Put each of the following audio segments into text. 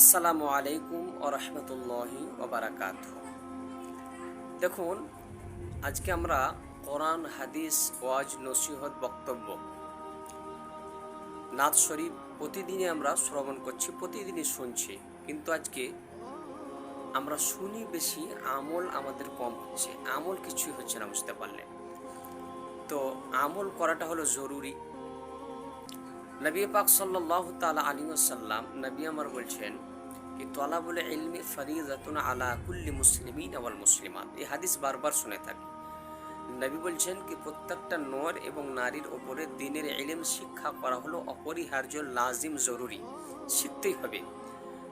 আসসালামু আলাইকুম ও রহমতুল্লাহি ওবারাকাত দেখুন, আজকে আমরা কোরআন, হাদিস, ওয়াজ, নসিহত, বক্তব্য নাথ শরীফ প্রতিদিনই আমরা শ্রবণ করছি, প্রতিদিনই শুনছি। কিন্তু আজকে আমরা শুনি বেশি, আমল আমাদের কম হচ্ছে, আমল কিছুই হচ্ছে না, বুঝতে পারলে। তো আমল করাটা হলো জরুরি। নবী পাক সাল্লাহ তালা আলী সাল্লাম নবী আমার বলছেন কি, তলাবুল ইলমি ফরিজাতুন আলা কুল্লি মুসলিমিন আওয়াল মুসলিমাত। এই হাদিস বারবার শুনে থাকি। নবী বলছেন কি, প্রত্যেকটা নর এবং নারীর ওপরে দিনের ইলম শিক্ষা করা হলো অপরিহার্য, লাজিম, জরুরি। শিখতেই হবে।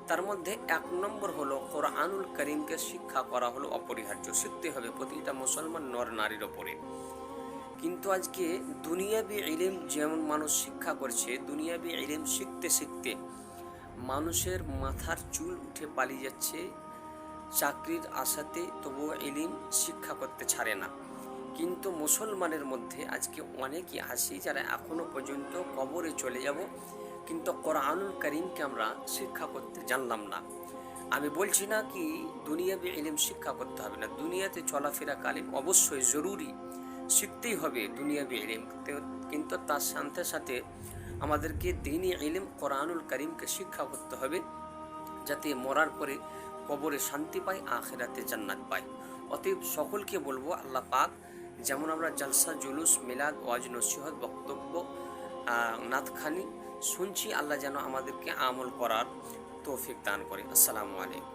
তার মধ্যে এক নম্বর হলো কোরআনুল করিমকে শিক্ষা করা হলো অপরিহার্য। শিখতে হবে প্রতিটা মুসলমান নর নারীর ওপরে কিন্তু আজকে দুনিয়াবি ইলিম যেমন মানুষ শিক্ষা করছে, দুনিয়াবি ইলিম শিখতে শিখতে মানুষের মাথার চুল উঠে পালিয়ে যাচ্ছে, চাকরির আশাতে তবুও ইলিম শিক্ষা করতে ছাড়ে না। কিন্তু মুসলমানের মধ্যে আজকে অনেকই আছি যারা এখনও পর্যন্ত কবরে চলে যাব, কিন্তু কোরআনুল করিমকে আমরা শিক্ষা করতে জানলাম না। আমি বলছি না কি, দুনিয়াবি ইলিম শিক্ষা করতে হবে না। দুনিয়াতে চলাফেরা কালীন অবশ্যই জরুরি। শিখতেই হবে দুনিয়াবি ইলিম। কিন্তু তার সাথে সাথে আমাদেরকে দিনই ইলিম কোরআনুল করিমকে শিক্ষা করতে হবে, যাতে মরার পরে কবরে শান্তি পাই আখেরাতে জান্নাত পায়। অতএব সকলকে বলব, আল্লাহ পাক যেমন আমরা জালসা, জুলুস, মিলাদ, ওয়াজ, নসিহত, বক্তব্য নাতখানি শুনছি, আল্লাহ যেন আমাদেরকে আমল করার তৌফিক দান করে। আসসালামু আলাইকুম।